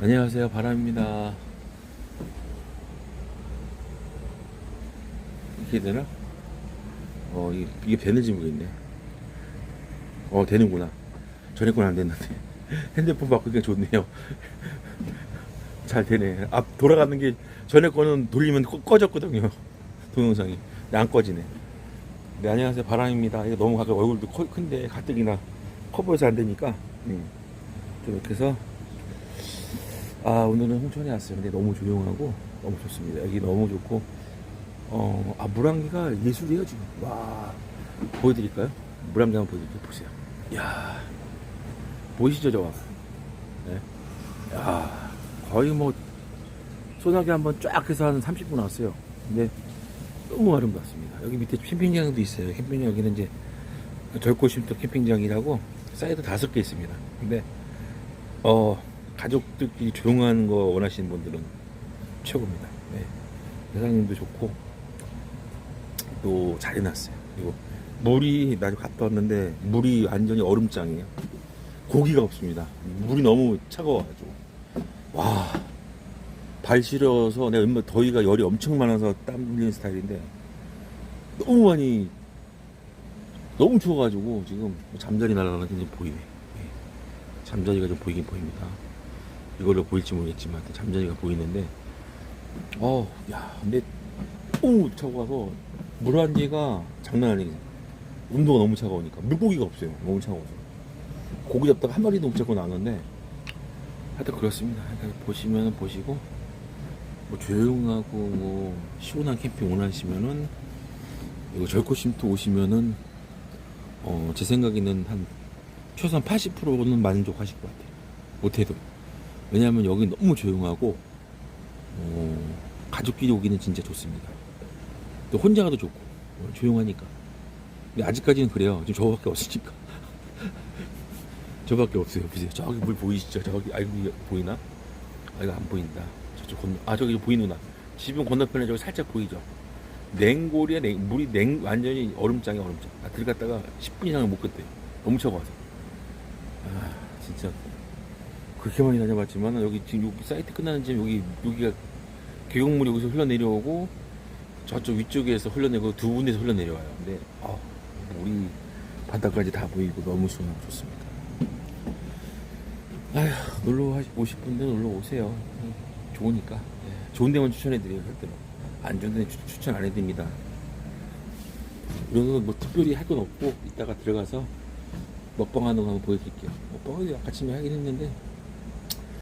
안녕하세요. 바람입니다. 이렇게 되나? 어 이게, 이게 되는지 모르겠네. 어 되는구나. 전에 건 안 됐는데. 핸드폰 바꾸기가 좋네요. 잘 되네. 앞 돌아가는 게 전에 거는 돌리면 꺼- 꺼졌거든요. 동영상이. 안 꺼지네. 네 안녕하세요. 바람입니다. 이거 너무 가까 얼굴도 커- 큰데 가뜩이나 커버해서 안 되니까. 음. 좀 이렇게 해서 아 오늘은 홍천에 왔어요. 근데 너무 조용하고 너무 좋습니다. 여기 너무 좋고 어아 물안개가 예술이에요 지금. 와 보여드릴까요? 물안개 한번 보여드릴게요. 보세요. 야 보이시죠 저거? 네. 야 거의 뭐 소나기 한번 쫙 해서 한 30분 왔어요. 근데 너무 아름답습니다. 여기 밑에 캠핑장도 있어요. 캠핑장 여기는 이제 절고쉼터 캠핑장이라고 사이드 다섯 개 있습니다. 근데 어 가족들끼리 조용한 거 원하시는 분들은 최고입니다. 네. 회장님도 좋고 또 잘 해놨어요. 그리고 물이 나 갔다 왔는데 물이 완전히 얼음장이에요. 고기가 없습니다. 물이 너무 차가워가지고 와. 발 시려서 내가 얼마 더위가 열이 엄청 많아서 땀 흘리는 스타일인데 너무 많이 너무 추워가지고 지금 잠자리 날아가는 게 보이네. 예. 잠자리가 좀 보이긴 보입니다. 이걸로 보일지 모르겠지만 잠자리가 보이는데 어, 야, 근데 너무 차가워서 물 한 개가 장난 아니게 온도가 너무 차가우니까 물고기가 없어요. 너무 차가워서 고기 잡다가 한 마리도 못 잡고 나왔는데 하여튼 그렇습니다. 하여튼 보시면 보시고 뭐 조용하고 뭐 시원한 캠핑 원하시면은 이거 절코쉼터 오시면은 어, 제 생각에는 한 최소한 80%는 만족하실 것 같아요. 못해도. 왜냐하면 여기 너무 조용하고 어, 가족끼리 오기는 진짜 좋습니다. 또 혼자 가도 좋고 어, 조용하니까. 근데 아직까지는 그래요. 지금 저밖에 없으니까. 저밖에 없어요. 보세요. 저기 물 보이시죠? 저기 아이고 보이나? 아 이거 안 보인다. 저쪽 건너 아 저기 보이는구나. 지금 건너편에 저기 살짝 보이죠? 냉골이야 냉, 물이 냉 완전히 얼음장이 얼음장. 아, 들어갔다가 10분 이상을 못 걷대요. 너무 차가워서. 아 진짜 그렇게 많이 다녀봤지만 여기 지금 여기 사이트 끝나는 지금 여기 여기가 계곡물이 여기서 흘러내려오고 저쪽 위쪽에서 흘러내고 두 군데서 흘러내려와요. 근데 아 물이 바닥까지 다 보이고 너무 시원하고 좋습니다. 아휴 놀러 하- 오실 분들 놀러 오세요. 음, 좋으니까 예, 좋은 데만 추천해드려요. 절대로 안 좋은 추- 추천 안 해드립니다. 건뭐 특별히 할 건 없고 이따가 들어가서 먹방하는 거 한번 보여드릴게요. 먹방은 아침에 하긴 했는데